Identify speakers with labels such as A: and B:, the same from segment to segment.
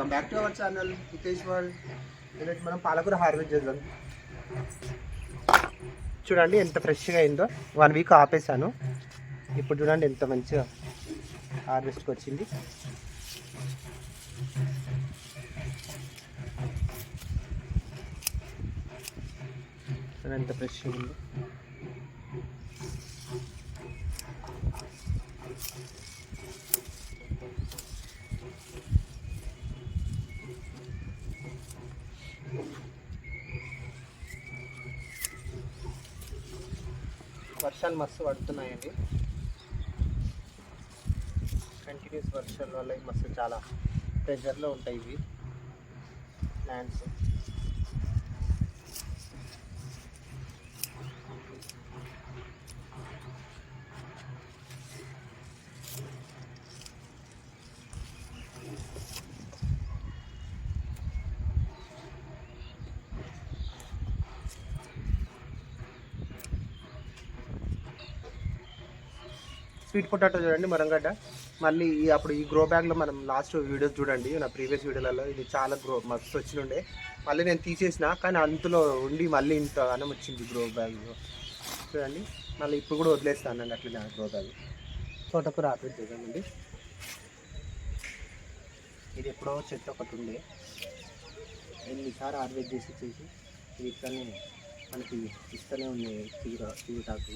A: Welcome back to our channel Hitesh world ఈరోజు మనం పాలకూర హార్వెస్ట్ చేద్దాం. చూడండి ఎంత ఫ్రెష్గా అయిందో. వన్ వీక్ ఆపేసాను ఇప్పుడు చూడండి ఎంత మంచిగా హార్వెస్ట్కి వచ్చింది. చూడండి ఎంత ఫ్రెష్గా ఉందో వర్షాలు మస్తు పడుతున్నాయండి కంటిన్యూస్ వర్షాల వల్ల ఇవి మస్తు చాలా ప్రెషర్లో ఉంటాయి ఇవి. ప్లాంట్స్ స్వీట్ పొటాటో చూడండి మరంగడ్డ. మళ్ళీ అప్పుడు ఈ గ్రో బ్యాగ్లో మనం లాస్ట్ వీడియోస్ చూడండి నా ప్రీవియస్ వీడియోలలో ఇది చాలా గ్రో మస్తు వచ్చినుండే. మళ్ళీ నేను తీసేసిన కానీ అంతలో ఉండి మళ్ళీ ఇంత అన్నం వచ్చింది గ్రో బ్యాగ్లో చూడండి మళ్ళీ ఇప్పుడు కూడా వదిలేస్తాను అండి అట్లనే గ్రో బ్యాగ్ తోటకూర ఆపరేట్ చేద్దామండి ఇది ఎప్పుడో చెట్టు ఒకటి ఉండే. ఎన్నిసార్లు హార్వెస్ట్ చేసి చేసి ఇది ఇట్లానే మనకి ఇస్తూనే ఉన్నాయి తీగ తీగటాకు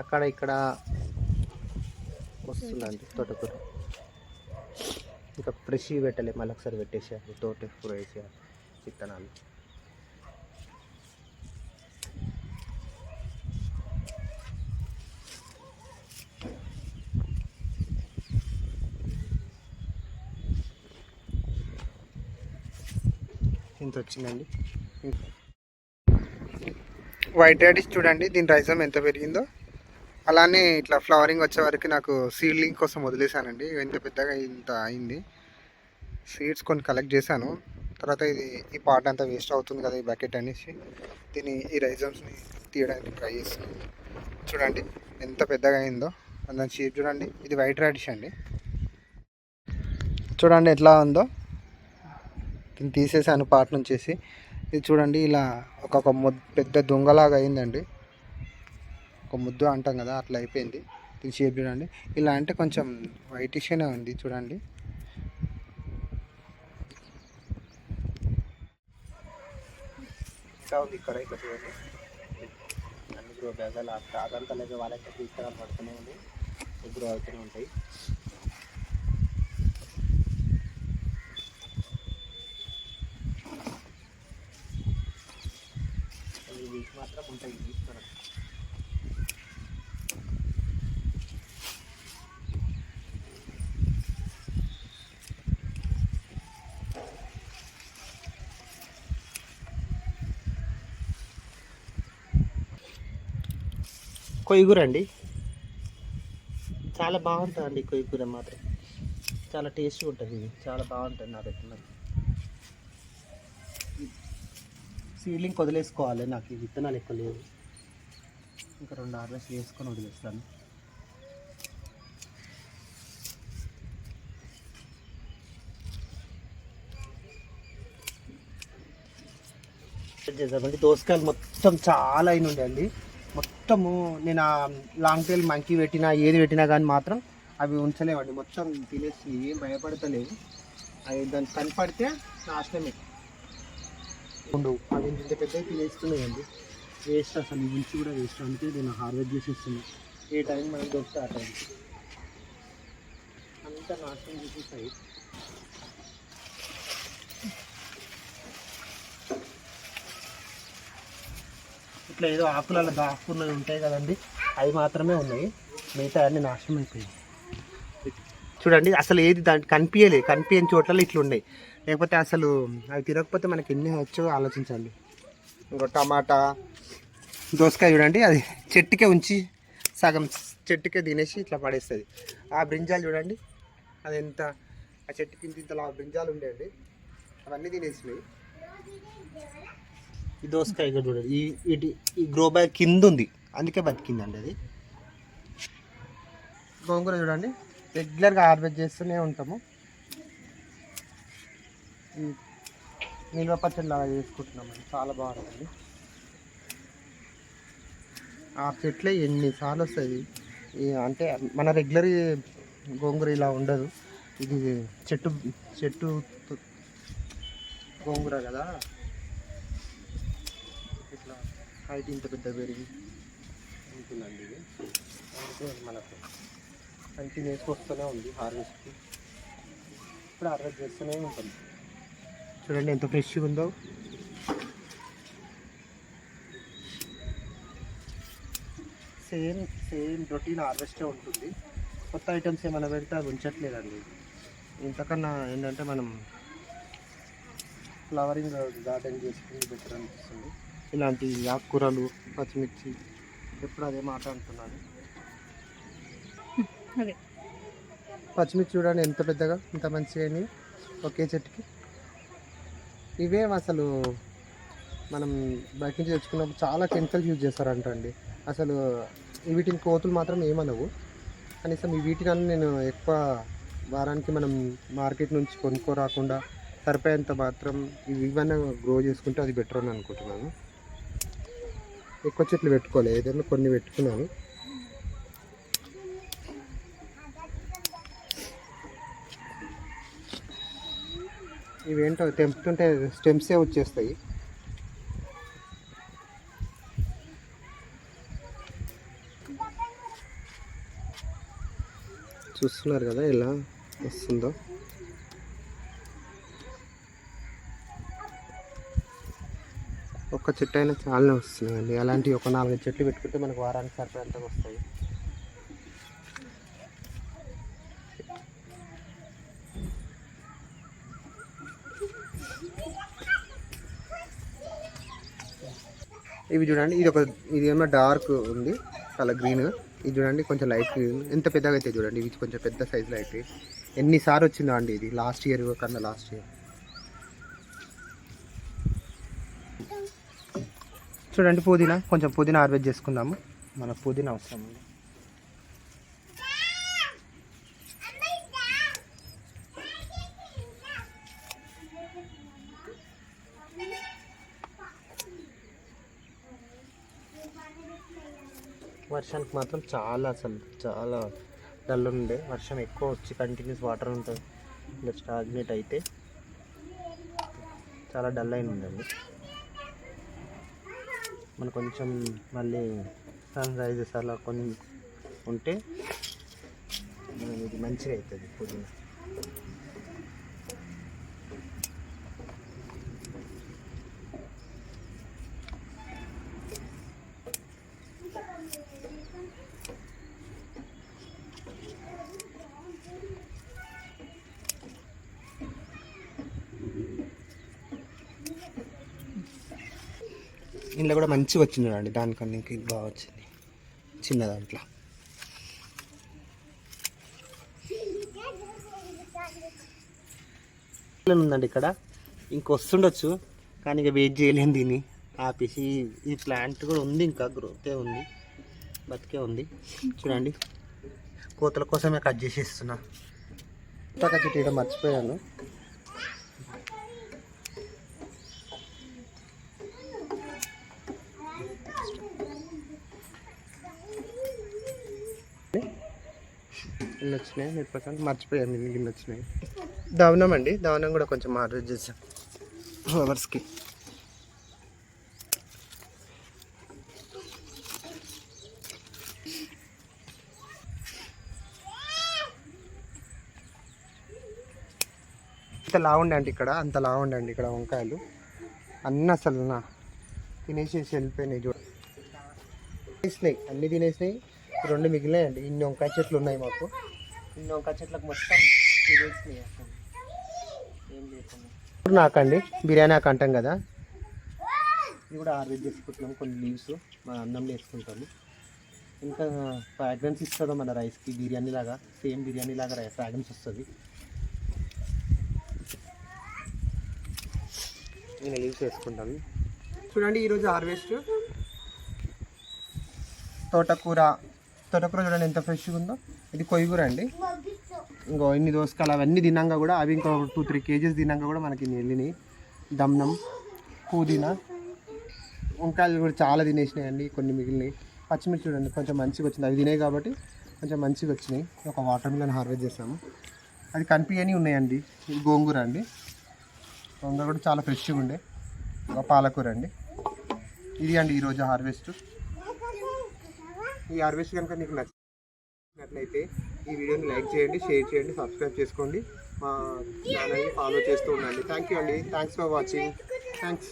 A: అక్కడ ఇక్కడ వస్తుందండి తోటకూర. ఇంకా ఫ్రెష్ పెట్టలే మళ్ళీ ఒకసారి పెట్టేసేయాలి. తోటకూర వేసేయాలి విత్తనాలు. ఇంత వచ్చిందండి. వైట్ రాడిష్ చూడండి దీని రైసం ఎంత పెరిగిందో. అలానే ఇట్లా ఫ్లవరింగ్ వచ్చే వరకు నాకు సీడ్లింగ్ కోసం వదిలేసానండి ఎంత పెద్దగా ఇంత అయింది. సీడ్స్ కొన్ని కలెక్ట్ చేశాను. తర్వాత ఇది ఈ పార్ట్ అంతా వేస్ట్ అవుతుంది కదా ఈ బకెట్ అనేసి దీన్ని ఈ రైజమ్స్ని తీయడానికి ట్రై చేస్తున్నాను చూడండి ఎంత పెద్దగా అయిందో. దాని షీట్ చూడండి. ఇది వైట్ రాడిష్ అండి. చూడండి ఎట్లా ఉందో. దీన్ని తీసేసాను పార్ట్ నుంచేసి ఇది చూడండి ఇలా ఒక పెద్ద దొంగలాగా అయిందండి. ఒక ముద్దు అంటాం కదా అట్లా అయిపోయింది. దీని షేప్ చూడండి. ఇలా అంటే కొంచెం వైటిష్గానే ఉంది చూడండి. ఇంకా ఉంది ఇక్కడ ఇక్కడ చూడండి. అన్ని గ్రో బ్యాగాలు అదంతా లేదా వాళ్ళకి విత్తనాలు పడుతూనే ఉంది. గ్రో అవుతూనే ఉంటాయి. వీక్ మాత్రం ఉంటాయి. కొయ్యగూర అండి చాలా బాగుంటుందండి కొయ్యగూర మాత్రం. చాలా టేస్ట్గా ఉంటుంది. ఇది చాలా బాగుంటుంది నాకు ఎట్లా సీడ్లింగ్ వదిలేసుకోవాలి. నాకు ఈ విత్తనాలు ఎక్కువ లేవు. ఇంకా రెండు హార్వెస్ట్ వేసుకొని వదిలేస్తాను. చేద్దామండి. దోసకాయలు మొత్తం చాలా అయిన ఉండే అండి మొత్తము నేను ఆ లాంగ్ టైల్ మంకీ పెట్టినా ఏది పెట్టినా కానీ మాత్రం అవి ఉంచలేవండి. మొత్తం తినేసి ఏం భయపడతలేదు అవి దాన్ని కనపడితే నాశనమే. ఉండవు అవి ఇంత పెద్దగా తినేస్తున్నాయండి. వేస్ట్ అసలు ఈ ఉంచి కూడా వేస్ట్ అందుకే నేను హార్వెస్ట్ చేసేస్తున్నాను ఏ టైం మనం దొరుకుతా ఆ టైం అంతా నాశనం చేసేసాయి. ఇట్లా ఏదో ఆకులలో దాక్కున్నవి ఉంటాయి కదండి అవి మాత్రమే ఉన్నాయి. మిగతా అన్ని నాశనం అయిపోయింది చూడండి అసలు ఏది దాంట్లో కనిపించలే. కనిపించని చోట్ల ఇట్లా ఉన్నాయి. లేకపోతే అసలు అవి తిరగకపోతే మనకి ఎన్ని వచ్చో ఆలోచించండి ఇంకో టమాటా దోసకాయ చూడండి అది చెట్టుకే ఉంచి సగం చెట్టుకే తినేసి ఇట్లా పడేస్తుంది. ఆ బ్రింజాలు చూడండి అది ఎంత ఆ చెట్టుకి ఇంత ఇంతలా బ్రింజాలు ఉండేవి అవన్నీ తినేసినాయి ఈ దోసకాయ ఇక్కడ చూడండి. ఈ ఇటు ఈ గ్రో బ్యాగ్ కింద ఉంది. అందుకే బతికిందండి అది. గోంగూర చూడండి. రెగ్యులర్గా హార్వెస్ట్ చేస్తూనే ఉంటాము. ఈ నిల్వ పచ్చడి లాగా చేసుకుంటున్నామండి చాలా బాగుంటుంది. ఆ చెట్లే ఎన్నిసార్లు వస్తుంది అంటే మన రెగ్యులర్ గోంగూర ఇలా ఉండదు. ఇది చెట్టు చెట్టు గోంగూర కదా? హైట్ ఇంత పెద్ద పెరిగి ఉంటుందండి ఇది. అందుకే మనకు కంటిన్యూస్ వస్తూనే ఉంది హార్వెస్ట్కి ఇప్పుడు హార్వెస్ట్ చేస్తూనే ఉంటుంది చూడండి ఎంత ఫ్రెష్గా ఉందో. సేమ్ సేమ్ రొటీన్ హార్వెస్టే ఉంటుంది. కొత్త ఐటమ్స్ ఏమైనా పెడితే అవి ఉంచట్లేదండి. ఇంతకన్నా ఏంటంటే మనం ఫ్లవరింగ్ గార్డెన్ చేసుకుని బెటర్ అనిపిస్తుంది. ఇలాంటి ఆకుకూరలు పచ్చిమిర్చి ఎప్పుడు అదే మాట అంటున్నాను
B: అదే.
A: పచ్చిమిర్చి చూడండి ఎంత పెద్దగా ఇంత మంచిగా ఒకే చెట్టుకి. ఇవే అసలు మనం బయట నుంచి తెచ్చుకున్నప్పుడు చాలా కెమికల్స్ యూజ్ చేస్తారంట అండి అసలు వీటిని కోతులు మాత్రం ఏమనవు. కనీసం ఈ వీటిని నేను ఎక్కువ వారానికి మనం మార్కెట్ నుంచి కొనుక్కోరాకుండా సరిపోయేంత మాత్రం ఇవి ఇవన్నీ గ్రో చేసుకుంటే అది బెటర్ అని అనుకుంటున్నాను. ఎక్కువ చెట్లు పెట్టుకోలేదు ఏదైనా కొన్ని పెట్టుకున్నాను. ఇవేంటో తెంపుతుంటే స్టెమ్సే వచ్చేస్తాయి. చూస్తున్నారు కదా ఎలా వస్తుందో. ఒక్క చెట్టు అయినా చాలానే వస్తుందండి. అలాంటి ఒక నాలుగు చెట్లు పెట్టుకుంటే మనకు వారానికి సరిపోయేంతగా వస్తాయి. ఇవి చూడండి ఇది ఒక ఇది ఏమో డార్క్ ఉంది చాలా గ్రీన్. ఇది చూడండి కొంచెం లైట్ గ్రీన్ ఎంత పెద్దగా అయితే చూడండి ఇవి కొంచెం పెద్ద సైజులో అయితే ఎన్నిసార్లు వచ్చిందో అండి ఇది? లాస్ట్ ఇయర్ కన్నా లాస్ట్ ఇయర్. చూడండి పుదీనా. కొంచెం పుదీనా హార్వెస్ట్ చేసుకుందాము. మన పుదీనా అవసరం ఉంది వర్షానికి మాత్రం చాలా అసలు చాలా డల్ ఉండే వర్షం ఎక్కువ వచ్చి కంటిన్యూస్ వాటర్ ఉంటుంది. ఇలా స్టాగ్నేట్ అయితే చాలా డల్ అయిన ఉందండి మన కొంచెం మళ్ళీ సన్ రైజెస్ అలా కొన్ని ఉంటే మనం ఇది మంచిగా అవుతుంది పుదీనా. ఇంట్లో కూడా మంచిగా వచ్చింది అండి దానికన్నా ఇంకా బాగా వచ్చింది. చిన్న దాంట్లో. ఉందండి ఇక్కడ. ఇంక వస్తుండొచ్చు. కానీ ఇక వెయిట్ చేయలేము దీన్ని. ఆపేసి ఈ ప్లాంట్ కూడా ఉంది ఇంకా. గ్రోతే ఉంది. బతికే ఉంది. చూడండి. కోతల కోసమే కట్ చేసేస్తున్నా. కట్ చేయడం మర్చిపోయాను. ఇన్ని వచ్చినాయి మీరు ప్రకారం మర్చిపోయాను ఇన్ని గిన్నె వచ్చినాయి దవనం అండి దవనం కూడా కొంచెం ఆర్డర్ చేసాం ఫ్లవర్స్కి. ఇంత అండి ఇక్కడ అంత అండి ఇక్కడ వంకాయలు. అన్నీ అసలు నా తినేసేసి వెళ్ళిపోయినాయి చూడ. తినేసినాయి అన్నీ తినేసినాయి. రెండు మిగిలినాయండి ఇన్ని వంకాయ చెట్లు ఉన్నాయి మాకు. వంకాయ చెట్లకు మొత్తం ఏం లేకుండా నాకండి. బిర్యానీ ఆకు అంటాం కదా. ఇది కూడా ఆర్వేజ్ చేసుకుంటున్నాం కొన్ని లీవ్స్ మన అన్నంలో వేసుకుంటాము. ఇంకా ఫ్రాగ్రెన్స్ ఇస్తుంది మన రైస్కి బిర్యానీ లాగా సేమ్ బిర్యానీ లాగా ఫ్రాగ్రెన్స్ వస్తుంది. నేను లీవ్స్ వేసుకుంటాను. చూడండి ఈరోజు హార్వెస్ట్ తోటకూర. తోటకూర చూడండి ఎంత ఫ్రెష్గా ఉందో. ఇది కొయ్యూర అండి. ఇంకో ఇన్ని దోసకాయలు అవన్నీ తిన్నాక కూడా అవి ఇంకో టూ త్రీ కేజీస్ తిన్నాక కూడా మనకి ఇన్ని వెళ్ళినాయి. దమ్నం పుదీనా వంకాయలు కూడా చాలా తినేసినాయండి కొన్ని మిగిలినాయి. పచ్చిమిర్చి చూడండి కొంచెం మంచిగా వచ్చింది. అవి తినాయి కాబట్టి కొంచెం మంచిగా వచ్చినాయి. ఒక వాటర్ మిలన్ హార్వెస్ట్ చేసాము. అది కనిపించని ఉన్నాయండి. ఇది గోంగూర అండి. గోంగూర కూడా చాలా ఫ్రెష్గా ఉండే. ఒక పాలకూర అండి. ఇది అండి ఈరోజు హార్వెస్ట్ ఈ హార్వెస్ట్ కనుక నీకు నచ్చింది నచ్చినట్లయితే ఈ వీడియోని లైక్ చేయండి షేర్ చేయండి సబ్స్క్రైబ్ చేసుకోండి. మా ఛానల్ని ఫాలో చేస్తూ ఉండండి. థ్యాంక్ యూ అండి. Thanks for watching thanks